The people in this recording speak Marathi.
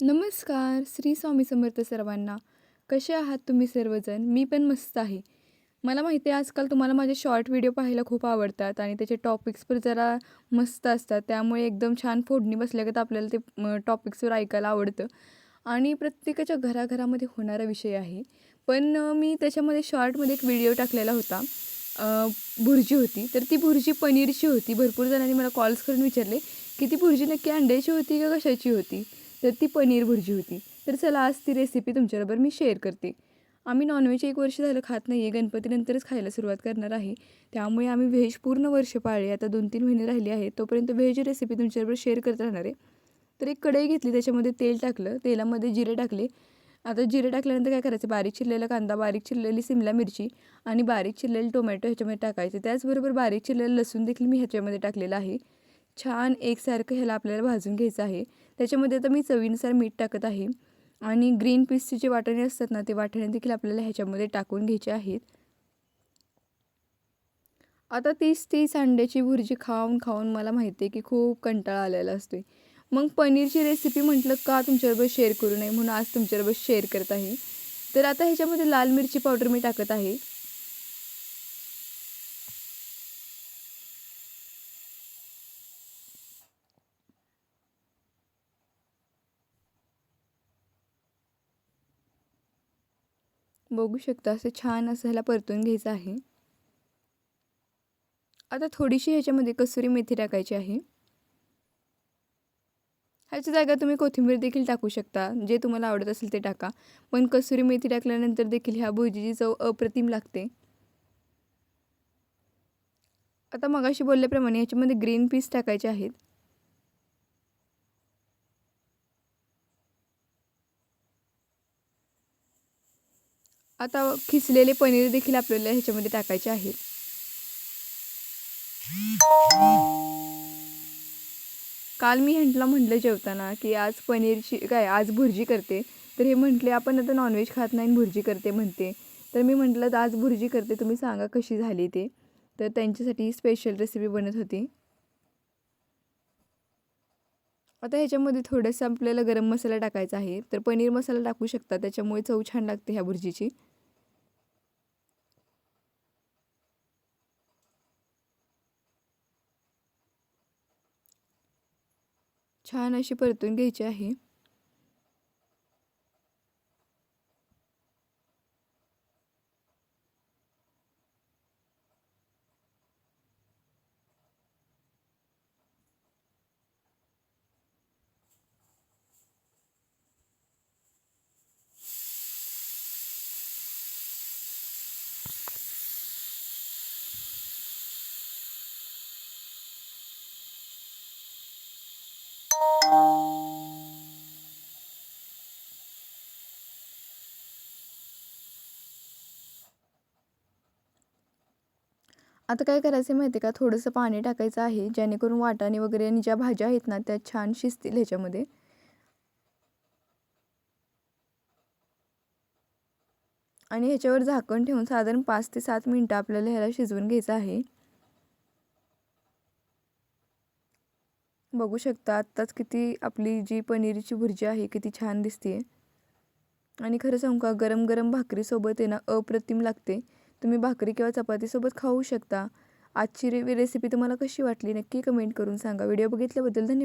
नमस्कार श्री स्वामी समर्थ सर्वांना. कसे आहात तुम्ही सर्वजण? मी पण मस्त आहे. मला माहिती आहे आजकाल तुम्हाला माझे शॉर्ट व्हिडिओ पाहायला खूप आवडतात आणि त्याचे टॉपिक्स पण जरा मस्त असतात. त्यामुळे एकदम छान फोडणी बसल्यागत आपल्याला ते टॉपिक्सवर ऐकायला आवडतं. आणि प्रत्येकाच्या घराघरामध्ये होणारा विषय आहे. पण मी त्याच्यामध्ये शॉर्टमध्ये एक व्हिडिओ टाकलेला होता. भुर्जी होती. तर ती भुर्जी पनीरची होती. भरपूर जणांनी मला कॉल्स करून विचारले की ती भुर्जी नक्की अंड्याची होती का कशाची होती? तर ती पनीर भुर्जी होती. तर चला आज ती रेसिपी तुमच्याबरोबर मी शेअर करते. आम्ही नॉनव्हेज एक वर्ष झालं खात नाही आहे गणपतीनंतरच खायला सुरुवात करणार आहे. त्यामुळे आम्ही व्हेज पूर्ण वर्ष पाळले आता दोन तीन महिने राहिले आहेत तोपर्यंत व्हेज रेसिपी तुमच्याबरोबर शेअर करत राहणार आहे. तर एक कढई घेतली त्याच्यामध्ये तेल टाकलं तेलामध्ये जिरे टाकले. आता जिरे टाकल्यानंतर काय करायचं? बारीक चिरलेला कांदा बारीक चिरलेली सिमला मिरची आणि बारीक चिरलेले टोमॅटो ह्याच्यामध्ये टाकायचे. त्याचबरोबर बारीक चिरलेलं लसूण देखील मी ह्याच्यामध्ये टाकलेलं आहे. छान एकसारखं ह्याला आपल्याला भाजून घ्यायचं आहे. त्याच्यामध्ये आता मी चवीनुसार मीठ टाकत आहे. आणि ग्रीन पीसचे जे वाटणे असतात ना ते वाटाणे देखील आपल्याला ह्याच्यामध्ये टाकून घ्यायचे आहेत. आता तीस तीस अंड्याची भुर्जी खाऊन खाऊन मला माहिती आहे की खूप कंटाळा आलेला असतो मग पनीरची रेसिपी म्हटलं का तुमच्याबरोबर शेअर करू नये म्हणून आज तुमच्याबरोबर शेअर करत आहे. तर आता ह्याच्यामध्ये लाल मिरची पावडर मी टाकत आहे. बघू शकता असं छान असं ह्याला परतून घ्यायचं आहे. आता थोडीशी ह्याच्यामध्ये कसुरी मेथी टाकायची आहे. ह्याच्या जागा तुम्ही कोथिंबीर देखील टाकू शकता. जे तुम्हाला आवडत असेल ते टाका. पण कसुरी मेथी टाकल्यानंतर देखील ह्या भुजीची चव अप्रतिम लागते. आता मगाशी बोलल्याप्रमाणे ह्याच्यामध्ये ग्रीन पीस टाकायचे आहेत. आता खिसलेले पनीर देखील आपल्याला ह्याच्यामध्ये टाकायचे आहे. काल मी ह्यांटला म्हटलं जेवताना की आज पनीरची काय आज भुर्जी करते. तर हे म्हटले आपण आता नॉनव्हेज खात नाही आणि भुर्जी करते म्हणते. तर मी म्हटलं तर आज भुर्जी करते तुम्ही सांगा कशी झाली ते? तर त्यांच्यासाठी स्पेशल रेसिपी बनत होती. आता ह्याच्यामध्ये थोडंसं आपल्याला गरम मसाला टाकायचा आहे. तर पनीर मसाला टाकू शकता त्याच्यामुळे चव छान लागते ह्या भुर्जीची. छान अशी परतून घ्यायची आहे. आता काय करायचं आहे माहिती आहे का? थोडंसं पाणी टाकायचं आहे जेणेकरून वाटाणे वगैरे आणि ज्या भाज्या आहेत ना त्या छान शिजतील ह्याच्यामध्ये. आणि ह्याच्यावर झाकण ठेवून साधारण पाच ते सात मिनटं आपल्याला ह्याला शिजवून घ्यायचं आहे. बघू शकता आत्ताच किती आपली जी पनीरची भुर्जी आहे किती छान दिसते आणि खरं सांगू का गरम गरम भाकरीसोबत आहे ना अप्रतिम लागते. तुम्ही भाकरी किंवा चपातीसोबत खाऊ शकता. आजची रे रेसिपी तुम्हाला कशी वाटली नक्की कमेंट करून सांगा. व्हिडिओ बघितल्याबद्दल धन्यवाद.